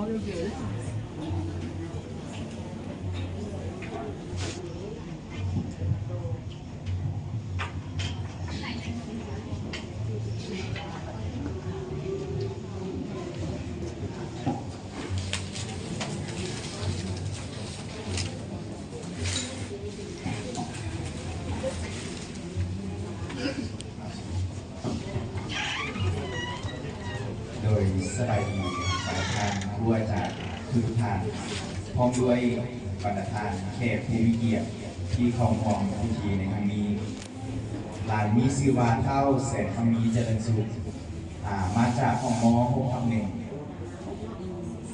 ร้องเยอะโดยสบายดีสายทางทั่วจากทุกทางพร้อมด้วยบรรดาทานแขกผู้มีเกียรติที่เข้าร่วมพิธีในครั้งนี้หลานมีชื่อว่าเท่าแสนคำมีเจริญสุขอ่ามาจากของมหกคำหนึ่ง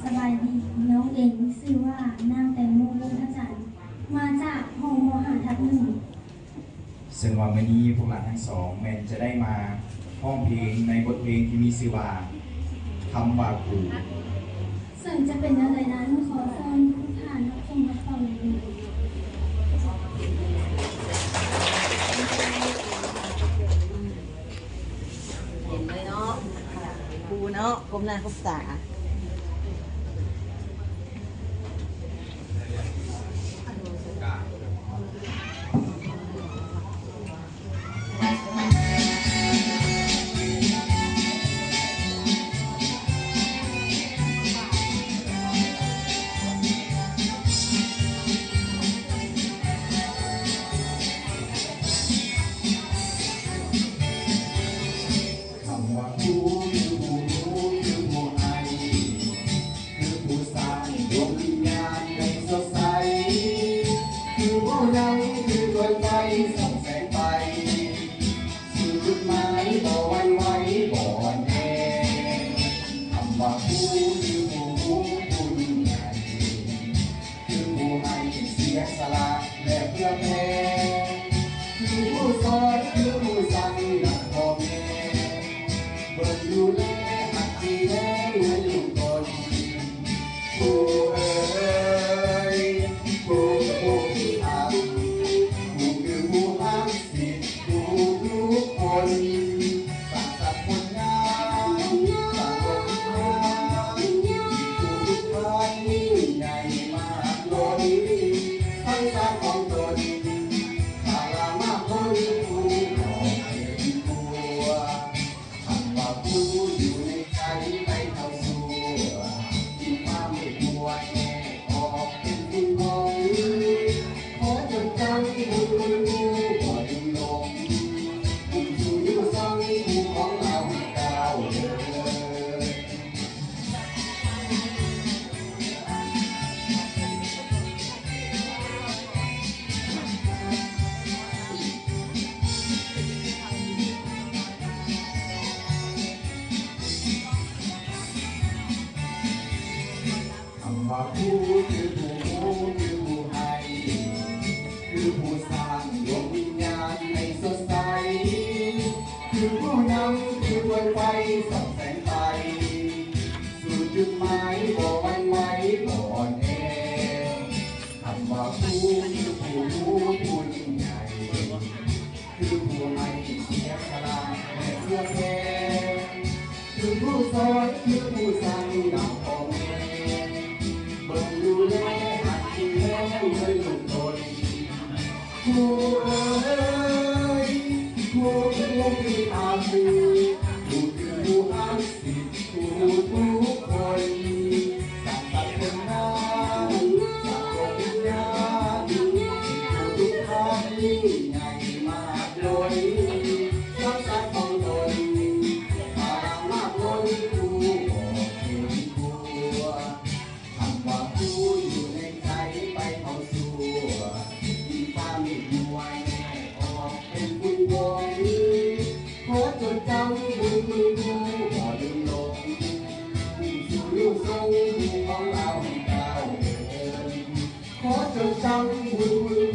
สบายดีน้องเองชื่อว่านางแตงโมวงศ์จันทร์มาจากห้องมหาทัศน์หนึ่งซึ่งวันนี้พวกหลานทั้งสองแมนจะได้มาห้องเพลงในบทเพลงที่มีชื่อว่าคำว่ากูซึ่ง จะเป็นอะไรนั้นขอเชิญทุกท่านรับชมรับฟังเลยเห็นเลยเนาะครูเนาะกรมหน้าครบตา คือผู้สอนคือผู้สั่ง ว่าผู้คือผู้รู้คือผู้ให้คือผู้สร้างดวงวิญญาณให้สดใส คือผู้นำคือดวงไฟส่องแสงไปสู่จุดหมายบ่หวันไหวบ่อ่อนแอคำว่าผู้คือผู้รู้ผู้ยิ่งใหญ่คือผู้ให้เสียสละและเพื่อแพ้คือผู้สอนคือผู้สั่ง ผู้ผู้ที่ท เป็นบุญวงขอจดจำบุญมือผู้บ่ล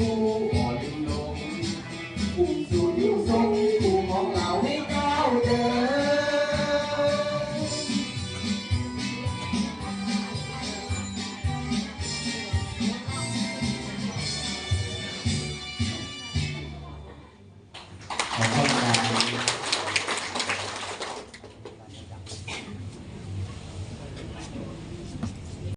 ืม